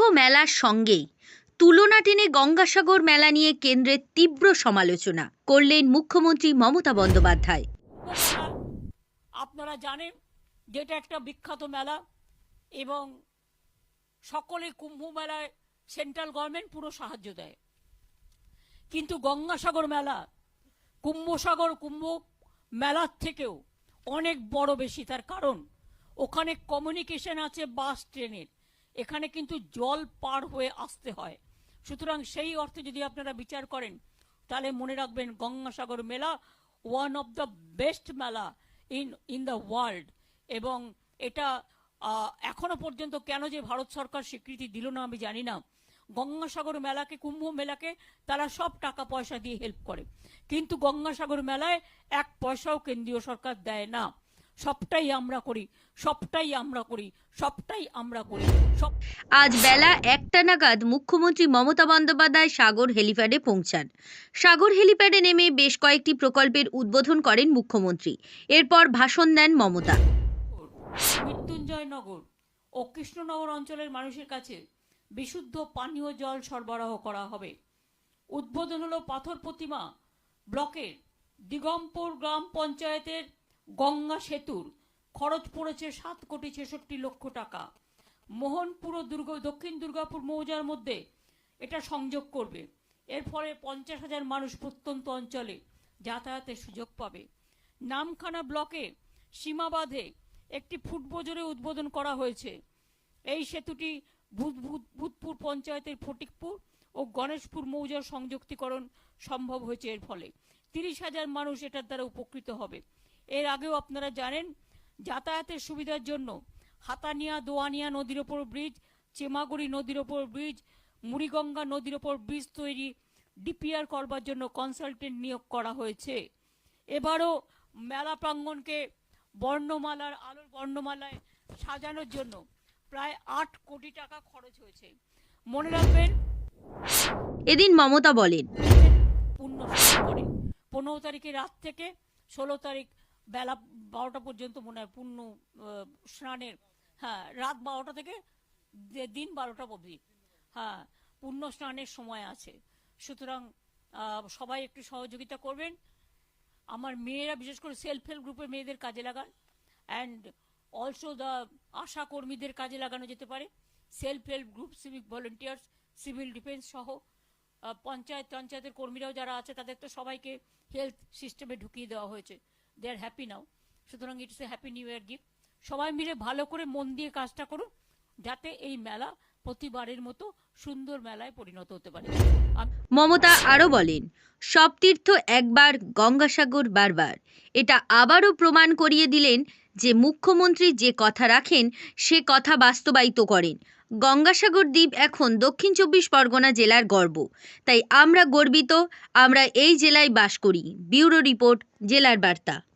মেলার সঙ্গেই তুলনা টেনে গঙ্গাসাগর মেলা নিয়ে কেন্দ্রের তীব্র সমালোচনা করলেন মুখ্যমন্ত্রী মমতা বন্দ্যোপাধ্যায়। আপনারা জানেন যেটা একটা বিখ্যাত মেলা এবং সকলে কুম্ভ মেলায় সেন্ট্রাল গভর্নমেন্ট পুরো সাহায্য দেয়। কিন্তু গঙ্গাসাগর মেলা, কুম্ভসাগর কুম্ভ মেলার থেকেও অনেক বড় বেশি। তার কারণ, ওখানে কমিউনিকেশন আছে বাস ট্রেনের এখানে কিন্তু জল পার হয়ে আসতে হয়। সুতরাং সেই অর্থে যদি আপনারা বিচার করেন, তাহলে মনে রাখবেন Gangasagar Mela one of the best mela in in the world এবং এটা এখনও পর্যন্ত কেন যে ভারত সরকার স্বীকৃতি দিল না আমি জানি না। গঙ্গাসাগর মেলাকে, কুম্ভ মেলাকে তারা সব টাকা পয়সা দিয়ে হেল্প করে। কিন্তু গঙ্গাসাগর মেলায় এক পয়সাও কেন্দ্রীয় সরকার দেয় না। সবটাই আমরা করি সবটাই আমরা করি সবটাই আমরা করি। সব আজ বেলা একটা নাগাদ মুখ্যমন্ত্রী মমতা বন্দ্যোপাধ্যায় সাগর হেলিপ্যাডে পৌঁছান। সাগর হেলিপ্যাডে নেমে বেশ কয়েকটি প্রকল্পের উদ্বোধন করেন মুখ্যমন্ত্রী। এরপর ভাষণ দেন মমতা। মৃত্যুঞ্জয় নগর ও কৃষ্ণনগর অঞ্চলের মানুষের কাছে বিশুদ্ধ পানীয় জল সরবরাহ করা হবে। উদ্বোধন হলো পাথর প্রতিমা ব্লকের দিগম্বর গ্রাম পঞ্চায়েতের গঙ্গা সেতুর খরচ পড়েছে সাত কোটি ছেষট্টি লক্ষ টাকা। মোহনপুর ও দুর্গ, দক্ষিণ দুর্গাপুর মৌজার মধ্যে এটা সংযোগ করবে। এর ফলে পঞ্চাশ হাজার মানুষ প্রত্যন্ত অঞ্চলে যাতায়াতের সুযোগ পাবে। নামখানা ব্লকে সীমাবাধে একটি ফুটবজরে উদ্বোধন করা হয়েছে। এই সেতুটি ভূত- ভূত- ভূতপুর পঞ্চায়েতের ফটিকপুর ও গণেশপুর মৌজার সংযুক্তিকরণ সম্ভব হয়েছে এর ফলে। তিরিশ হাজার মানুষ এটার দ্বারা উপকৃত হবে। এর আগেও আপনারা জানেন যাতায়াতের সুবিধার জন্য হাতানিয়া দোয়ানিয়া নদীর ওপর ব্রিজ চেমাগুড়ি নদীর ওপর ব্রিজ মুড়িগঙ্গা নদীর ওপর ব্রিজ তৈরি ডিপিআর করবার জন্য কনসালটেন্ট নিয়োগ করা হয়েছে। এবারও মেলা প্রাঙ্গণকে বর্ণমালার আলোর বর্ণমালায় সাজানোর জন্য প্রায় আট কোটি টাকা খরচ হয়েছে। মনে রাখবেন এদিন মমতা বলেন পূর্ণ পনেরো তারিখে রাত থেকে ষোলো তারিখ বেলা বারোটা পর্যন্ত মনে হয়, পূর্ণ স্নানের হ্যাঁ রাত বারোটা থেকে দিন বারোটা অবধি হ্যাঁ পূর্ণ স্নানের সময় আছে। সুতরাং সবাই একটু সহযোগিতা করবেন। আমার মেয়েরা, বিশেষ করে সেলফ হেল্প গ্রুপের মেয়েদের কাজে লাগান। অ্যান্ড অলসো দ্য আশা কর্মীদের কাজে লাগানো যেতে পারে। Self help group civic volunteers civil defence সহ পঞ্চায়েত, পঞ্চায়েতের কর্মীরাও যারা আছে, তাদের তো সবাইকে হেলথ সিস্টেমে ঢুকিয়ে দেওয়া হয়েছে। দে আর হ্যাপি নাও সুতরাং it's a happy new year gift সবাই মিলে ভালো করে মন দিয়ে কাজটা করুন, যাতে এই মেলা প্রতিবারের মতো সুন্দর মেলায় পরিণত হতে পারে। মমতা আরও বলেন, সব তীর্থ একবার গঙ্গাসাগর বারবার। এটা আবারও প্রমাণ করিয়ে দিলেন যে মুখ্যমন্ত্রী যে কথা রাখেন, সে কথা বাস্তবায়িত করেন। গঙ্গাসাগর দ্বীপ এখন দক্ষিণ চব্বিশ পরগনা জেলার গর্ব। তাই আমরা গর্বিত, আমরা এই জেলায় বাস করি। ব্যুরো রিপোর্ট, জেলার বার্তা।